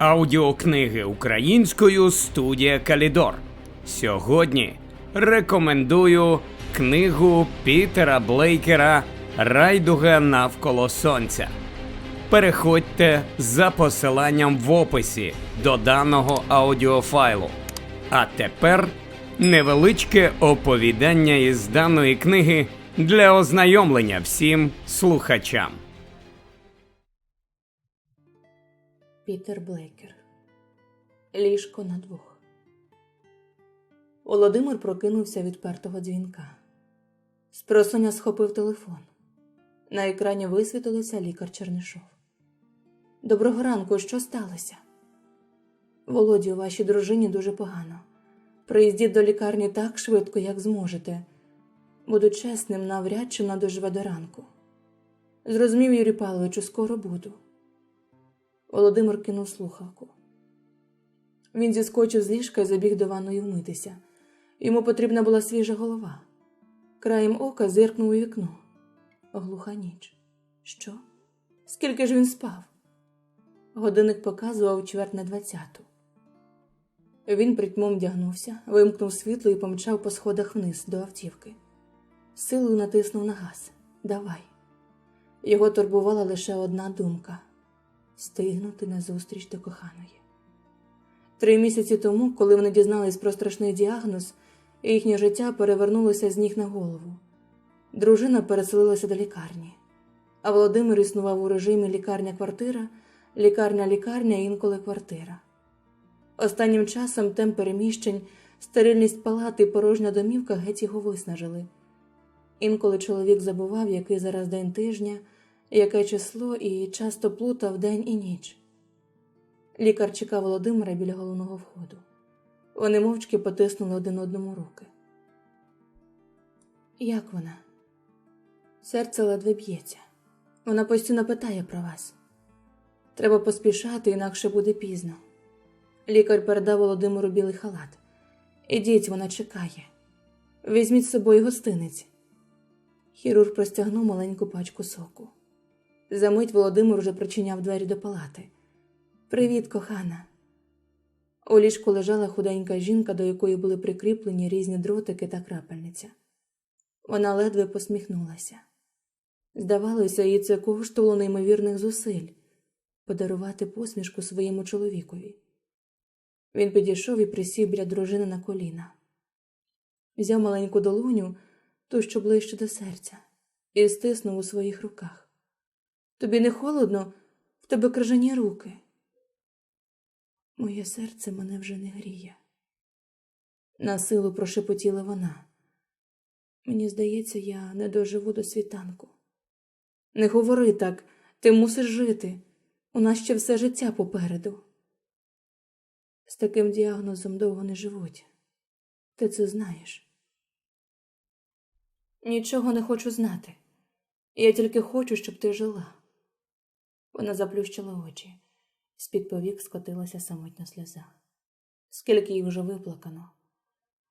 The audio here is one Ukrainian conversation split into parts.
Аудіокниги українською студія Калідор. Сьогодні рекомендую книгу Пітера Блейкера Райдуга навколо сонця. Переходьте за посиланням в описі до даного аудіофайлу. А тепер невеличке оповідання із даної книги для ознайомлення всім слухачам. Пітер Блейкер. Ліжко на двох. Володимир прокинувся від пертого дзвінка. Спросоня схопив телефон. На екрані висвітилося лікар Чернишов. Доброго ранку, що сталося? Володі, у вашій дружині дуже погано. Приїздіть до лікарні так швидко, як зможете. Буду чесним, навряд чи вона доживе до ранку. Зрозумів, Юрій Павловичу, скоро буду. Володимир кинув слухавку. Він зіскочив з ліжка і забіг до ванної вмитися. Йому потрібна була свіжа голова. Краєм ока зиркнув у вікно. Глуха ніч. Що? Скільки ж він спав? Годинник показував чверть на двадцяту. Він притьмом вдягнувся, вимкнув світло і помчав по сходах вниз до автівки. Силою натиснув на газ. Давай. Його турбувала лише одна думка стигнути назустріч до коханої. Три місяці тому, коли вони дізнались про страшний діагноз, їхнє життя перевернулося з ніг на голову. Дружина переселилася до лікарні, а Володимир існував у режимі лікарня-квартира, лікарня-лікарня, інколи квартира. Останнім часом темп переміщень, стерильність палати і порожня домівка геть його виснажили. Інколи чоловік забував, який зараз день тижня, яке число, і часто плутав день і ніч. Лікар чекав Володимира біля головного входу. Вони мовчки потиснули один одному руки. Як вона? Серце ледве б'ється. Вона постійно питає про вас. Треба поспішати, інакше буде пізно. Лікар передав Володимиру білий халат. Ідіть, вона чекає. Візьміть з собою гостиниць. Хірург простягнув маленьку пачку соку. Замить Володимир уже причиняв двері до палати. Привіт, кохана. У ліжку лежала худенька жінка, до якої були прикріплені різні дротики та крапельниця. Вона ледве посміхнулася. Здавалося, їй це коштувало неймовірних зусиль подарувати посмішку своєму чоловікові. Він підійшов і присів біля дружини на коліна. Взяв маленьку долоню, ту, що ближче до серця, і стиснув у своїх руках. Тобі не холодно, в тебе крижані руки. Моє серце мене вже не гріє. На силу прошепотіла вона. Мені здається, я не доживу до світанку. Не говори так, ти мусиш жити. У нас ще все життя попереду. З таким діагнозом довго не живуть. Ти це знаєш. Нічого не хочу знати. Я тільки хочу, щоб ти жила. Вона заплющила очі. З-під повік скотилася самотня сльоза. Скільки їх вже виплакано.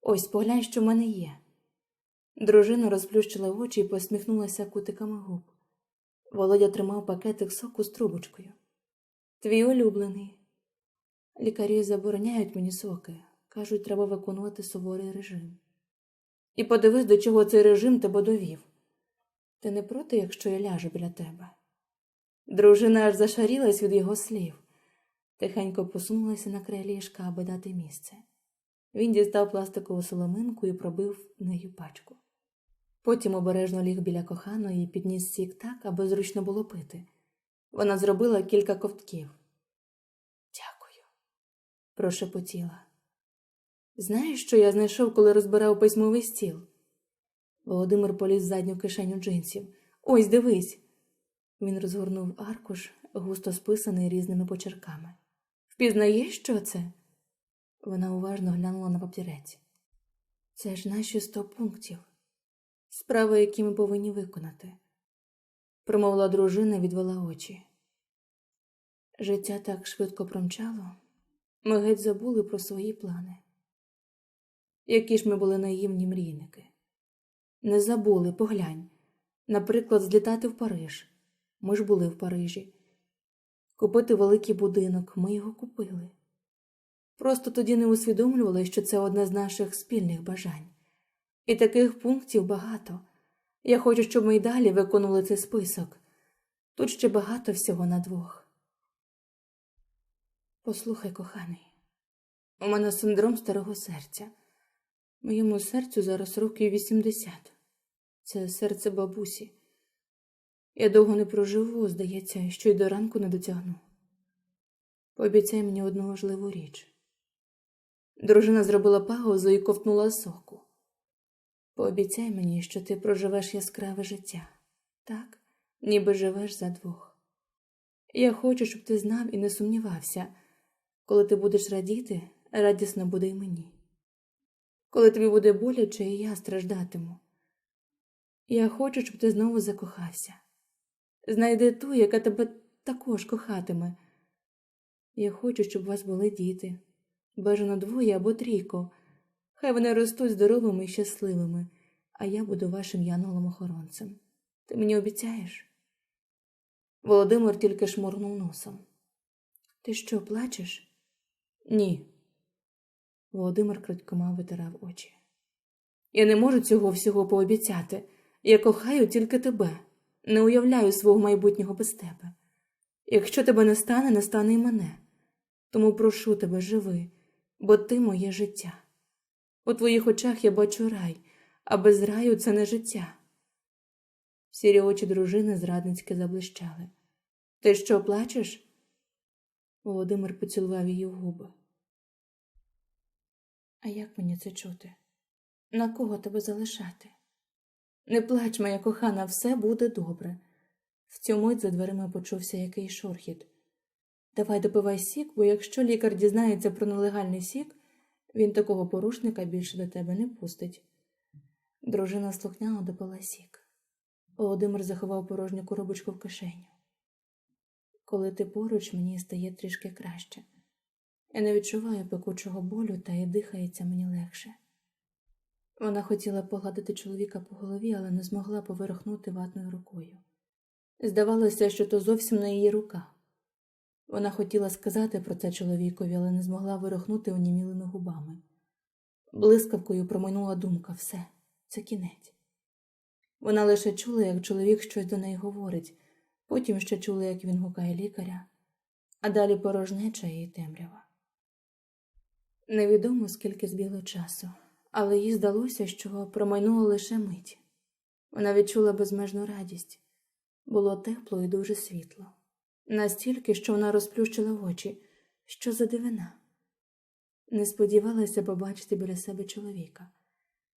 Ось поглянь, що в мене є. Дружина розплющила очі і посміхнулася кутиками губ. Володя тримав пакетик соку з трубочкою. Твій улюблений. Лікарі забороняють мені соки. Кажуть, треба виконувати суворий режим. І подивись, до чого цей режим тебе довів. Ти не проти, якщо я ляжу біля тебе? Дружина аж зашарілась від його слів. Тихенько посунулася на край ліжка, аби дати місце. Він дістав пластикову соломинку і пробив нею пачку. Потім обережно ліг біля коханої і підніс сік так, аби зручно було пити. Вона зробила кілька ковтків. Дякую, прошепотіла. Знаєш, що я знайшов, коли розбирав письмовий стіл? Володимир поліз в задню кишеню джинсів. Ось дивись. Він розгорнув аркуш, густо списаний різними почерками. Впізнаєш, що це? Вона уважно глянула на папірець. Це ж наші сто пунктів, справи, які ми повинні виконати. Промовила дружина і відвела очі. Життя так швидко промчало, ми геть забули про свої плани. Які ж ми були наївні мрійники. Не забули, поглянь, наприклад, злітати в Париж. Ми ж були в Парижі. Купити великий будинок, ми його купили. Просто тоді не усвідомлювали, що це одне з наших спільних бажань. І таких пунктів багато. Я хочу, щоб ми й далі виконували цей список. Тут ще багато всього на двох. Послухай, коханий, у мене синдром старого серця. Моєму серцю зараз років 80. Це серце бабусі. Я довго не проживу, здається, що й до ранку не дотягну. Пообіцяй мені одну важливу річ. Дружина зробила паузу і ковтнула соку. Пообіцяй мені, що ти проживеш яскраве життя, так, ніби живеш за двох. Я хочу, щоб ти знав і не сумнівався, коли ти будеш радіти, радісно буде й мені. Коли тобі буде боляче, і я страждатиму. Я хочу, щоб ти знову закохався. Знайди ту, яка тебе також кохатиме. Я хочу, щоб у вас були діти, бажано двоє або трійко. Хай вони ростуть здоровими і щасливими, а я буду вашим янголом-охоронцем. Ти мені обіцяєш? Володимир тільки шморгнув носом. Ти що, плачеш? Ні. Володимир крадькома витирав очі. Я не можу цього всього пообіцяти. Я кохаю тільки тебе, не уявляю свого майбутнього без тебе. Якщо тебе не стане, не стане й мене. Тому прошу тебе, живи, бо ти моє життя. У твоїх очах я бачу рай, а без раю це не життя. Сірі очі дружини зрадницьки заблищали. Ти що, плачеш? Володимир поцілував її в губи. А як мені це чути? На кого тебе залишати? Не плач, моя кохана, все буде добре. В цю мить за дверима почувся якийсь шорхіт. Давай допивай сік, бо якщо лікар дізнається про нелегальний сік, він такого порушника більше до тебе не пустить. Дружина слухняно допила сік. Володимир заховав порожню коробочку в кишеню. Коли ти поруч, мені стає трішки краще. Я не відчуваю пекучого болю, та й дихається мені легше. Вона хотіла погладити чоловіка по голові, але не змогла поверхнути ватною рукою. Здавалося, що то зовсім не її рука. Вона хотіла сказати про це чоловікові, але не змогла вирохнути онімілими губами. Блискавкою промайнула думка все, це кінець. Вона лише чула, як чоловік щось до неї говорить, потім ще чула, як він гукає лікаря, а далі порожнеча і темрява. Невідомо, скільки збігло часу, але їй здалося, що промайнула лише мить. Вона відчула безмежну радість. Було тепло і дуже світло. Настільки, що вона розплющила очі, що за дивина. Не сподівалася побачити біля себе чоловіка.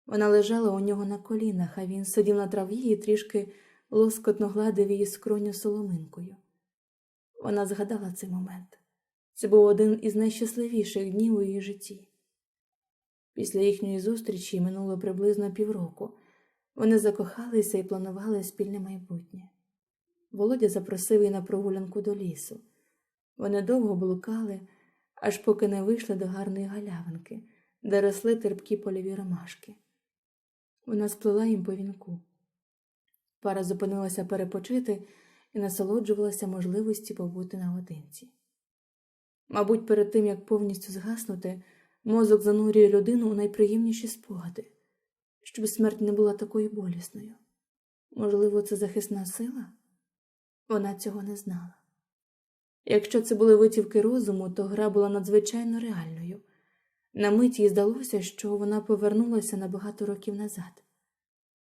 Вона лежала у нього на колінах, а він сидів на траві і трішки лоскотно гладив її скроню соломинкою. Вона згадала цей момент. Це був один із найщасливіших днів у її житті. Після їхньої зустрічі минуло приблизно півроку. Вони закохалися і планували спільне майбутнє. Володя запросив її на прогулянку до лісу. Вони довго блукали, аж поки не вийшли до гарної галявинки, де росли терпкі польові ромашки. Вона сплела їм по вінку. Пара зупинилася перепочити і насолоджувалася можливості побути наодинці. Мабуть, перед тим, як повністю згаснути, мозок занурює людину у найприємніші спогади, щоб смерть не була такою болісною. Можливо, це захисна сила? Вона цього не знала. Якщо це були витівки розуму, то гра була надзвичайно реальною. На мить їй здалося, що вона повернулася на багато років назад.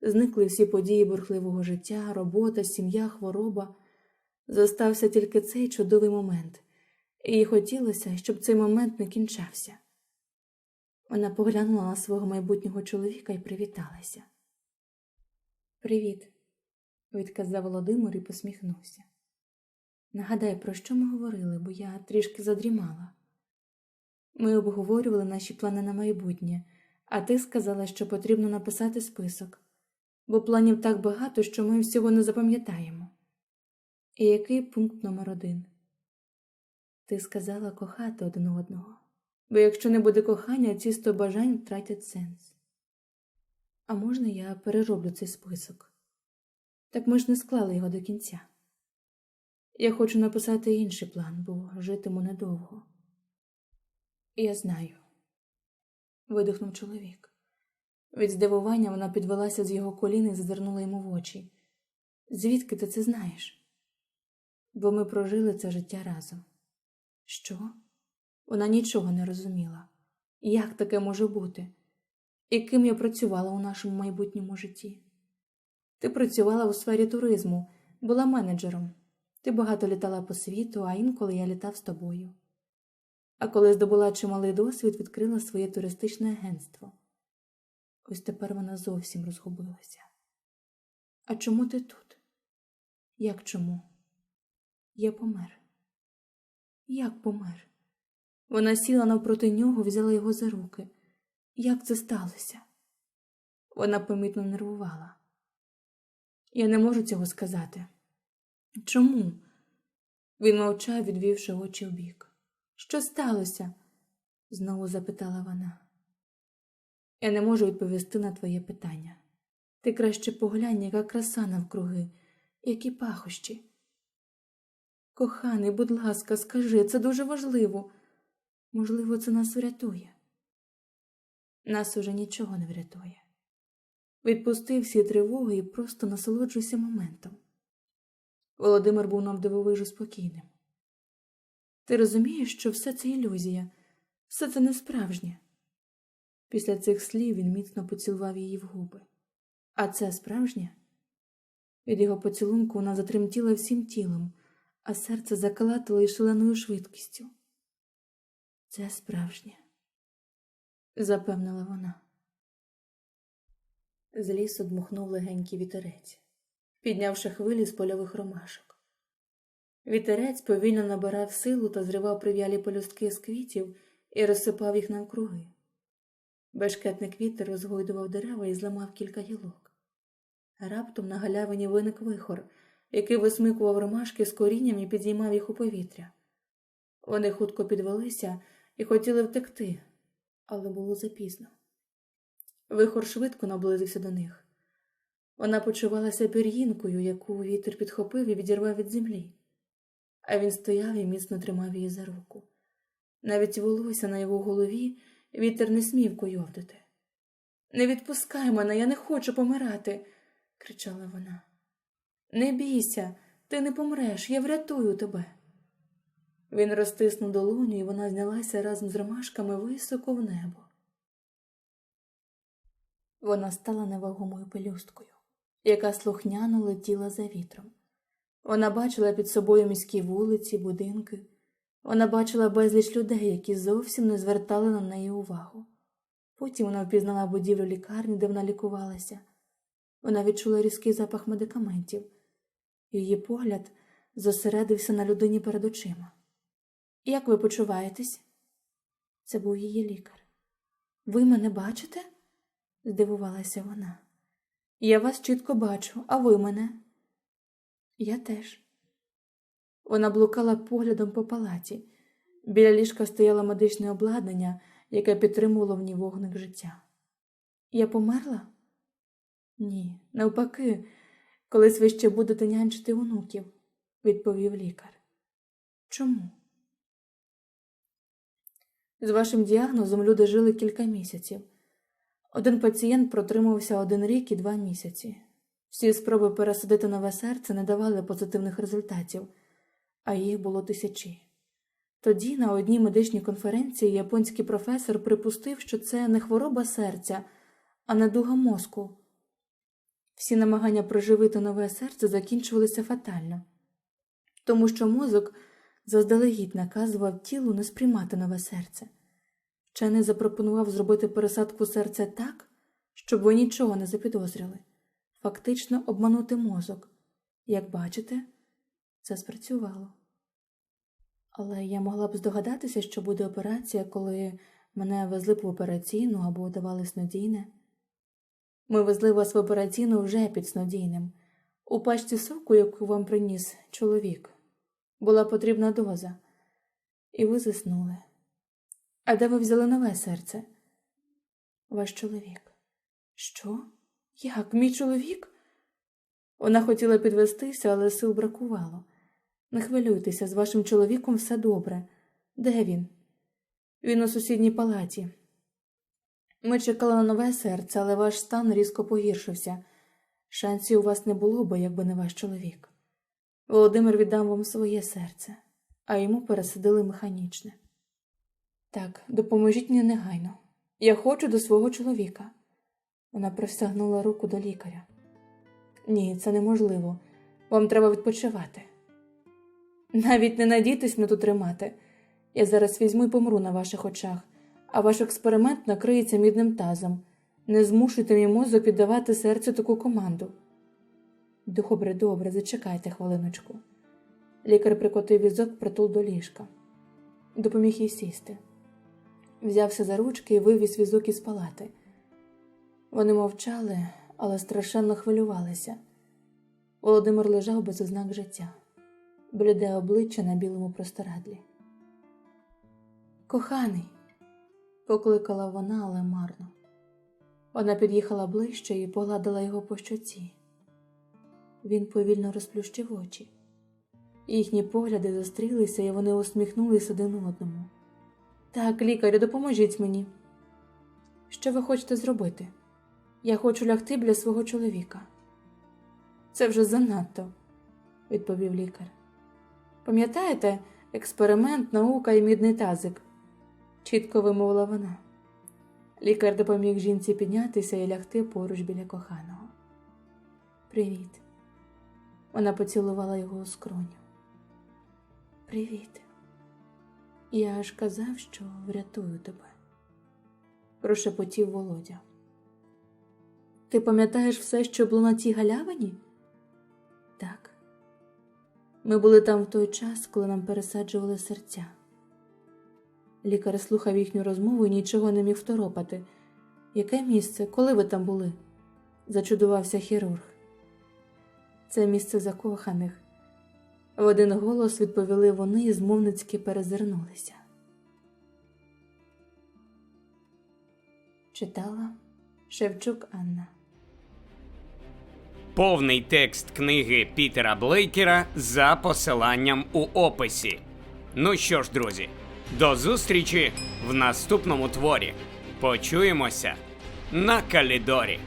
Зникли всі події бурхливого життя, робота, сім'я, хвороба. Зостався тільки цей чудовий момент, і їй хотілося, щоб цей момент не кінчався. Вона поглянула на свого майбутнього чоловіка і привіталася. Привіт, відказав Володимир і посміхнувся. Нагадай, про що ми говорили, бо я трішки задрімала. Ми обговорювали наші плани на майбутнє, а ти сказала, що потрібно написати список, бо планів так багато, що ми всього не запам'ятаємо. І який пункт номер один? Ти сказала кохати один одного, бо якщо не буде кохання, ці сто бажань втратять сенс. А можна я перероблю цей список? Так ми ж не склали його до кінця. Я хочу написати інший план, бо житиму недовго. Я знаю, видихнув чоловік. Від здивування вона підвелася з його колін і зазирнула йому в очі. Звідки ти це знаєш? Бо ми прожили це життя разом. Що? Вона нічого не розуміла. Як таке може бути? І ким я працювала у нашому майбутньому житті? Ти працювала у сфері туризму, була менеджером. Ти багато літала по світу, а інколи я літав з тобою. А коли здобула чималий досвід, відкрила своє туристичне агентство. Ось тепер вона зовсім розгубилася. А чому ти тут? Як чому? Я помер. Як помер? Вона сіла навпроти нього, взяла його за руки. Як це сталося? Вона помітно нервувала. Я не можу цього сказати. Чому? Він мовчав, відвівши очі вбік. Що сталося? знову запитала вона. Я не можу відповісти на твоє питання. Ти краще поглянь, яка краса навкруги, які пахощі. Коханий, будь ласка, скажи, це дуже важливо. Можливо, це нас врятує. Нас уже нічого не врятує. Відпусти всі тривоги і просто насолоджуйся моментом. Володимир був навдивовижу спокійним. Ти розумієш, що все це ілюзія, все це не справжнє. Після цих слів він міцно поцілував її в губи. А це справжнє? Від його поцілунку вона затремтіла всім тілом, а серце закалатило із шаленою швидкістю. Це справжнє, запевнила вона. З лісу дмухнув легенький вітерець, піднявши хвилі з польових ромашок. Вітерець повільно набирав силу та зривав прив'ялі полюстки з квітів і розсипав їх навкруги. Бешкетник вітер розгойдував дерева і зламав кілька гілок. Раптом на галявині виник вихор, який висмикував ромашки з корінням і підіймав їх у повітря. Вони хутко підвелися і хотіли втекти, але було запізно. Вихор швидко наблизився до них. Вона почувалася пір'їнкою, яку вітер підхопив і відірвав від землі, а він стояв і міцно тримав її за руку. Навіть волосся на його голові вітер не смів койовдити. Не відпускай мене, я не хочу помирати, кричала вона. Не бійся, ти не помреш, я врятую тебе. Він розтиснув долоню, і вона знялася разом з ромашками високо в небо. Вона стала невагомою пелюсткою, яка слухняно летіла за вітром. Вона бачила під собою міські вулиці, будинки. Вона бачила безліч людей, які зовсім не звертали на неї увагу. Потім вона впізнала будівлю лікарні, де вона лікувалася. Вона відчула різкий запах медикаментів. Її погляд зосередився на людині перед очима. Як ви почуваєтесь? Це був її лікар. Ви мене бачите? здивувалася вона. Я вас чітко бачу, а ви мене? Я теж. Вона блукала поглядом по палаті. Біля ліжка стояло медичне обладнання, яке підтримувало в ній вогник життя. Я померла? Ні, навпаки, колись ви ще будете нянчити онуків, відповів лікар. Чому? З вашим діагнозом люди жили кілька місяців. Один пацієнт протримався один рік і два місяці. Всі спроби пересадити нове серце не давали позитивних результатів, а їх було тисячі. Тоді на одній медичній конференції японський професор припустив, що це не хвороба серця, а недуга мозку. Всі намагання проживити нове серце закінчувалися фатально, тому що мозок заздалегідь наказував тілу не сприймати нове серце. Вчений запропонував зробити пересадку серця так, щоб ви нічого не запідозрили, фактично обманути мозок. Як бачите, це спрацювало. Але я могла б здогадатися, що буде операція, коли мене везли в операційну або давали снодійне. Ми везли вас в операційну вже під снодійним. У пачці соку, яку вам приніс чоловік, була потрібна доза, і ви заснули. А де ви взяли нове серце? Ваш чоловік. Що? Як, мій чоловік? Вона хотіла підвестися, але сил бракувало. Не хвилюйтеся, з вашим чоловіком все добре. Де він? Він у сусідній палаті. Ми чекали на нове серце, але ваш стан різко погіршився. Шансів у вас не було би, якби не ваш чоловік. Володимир віддав вам своє серце, а йому пересадили механічне. Так, допоможіть мені негайно. Я хочу до свого чоловіка. Вона простягнула руку до лікаря. Ні, це неможливо. Вам треба відпочивати. Навіть не надійтесь мене тут тримати. Я зараз візьму і помру на ваших очах, а ваш експеримент накриється мідним тазом. Не змушуйте мій мозок віддавати серцю таку команду. Добре, добре, зачекайте хвилиночку. Лікар прикотив візок притул до ліжка. Допоміг їй сісти. Взявся за ручки і вивіз візок із палати. Вони мовчали, але страшенно хвилювалися. Володимир лежав без ознак життя, бліде обличчя на білому простирадлі. Коханий, покликала вона, але марно. Вона під'їхала ближче і погладила його по щоці. Він повільно розплющив очі. Їхні погляди зустрілися, і вони усміхнулись один одному. Так, лікарю, допоможіть мені. Що ви хочете зробити? Я хочу лягти біля свого чоловіка. Це вже занадто, відповів лікар. Пам'ятаєте, експеримент, наука і мідний тазик? чітко вимовила вона. Лікар допоміг жінці піднятися і лягти поруч біля коханого. Привіт. Вона поцілувала його у скроню. Привіт. Я ж казав, що врятую тебе. Прошепотів Володя. Ти пам'ятаєш все, що було на цій галявині? Так. Ми були там в той час, коли нам пересаджували серця. Лікар слухав їхню розмову і нічого не міг второпати. Яке місце? Коли ви там були? зачудувався хірург. Це місце закоханих. В один голос відповіли вони і змовницьки перезирнулися. Читала Шевчук Анна. Повний текст книги Пітера Блейкера за посиланням у описі. Ну що ж, друзі, до зустрічі в наступному творі. Почуємося на Калідорі.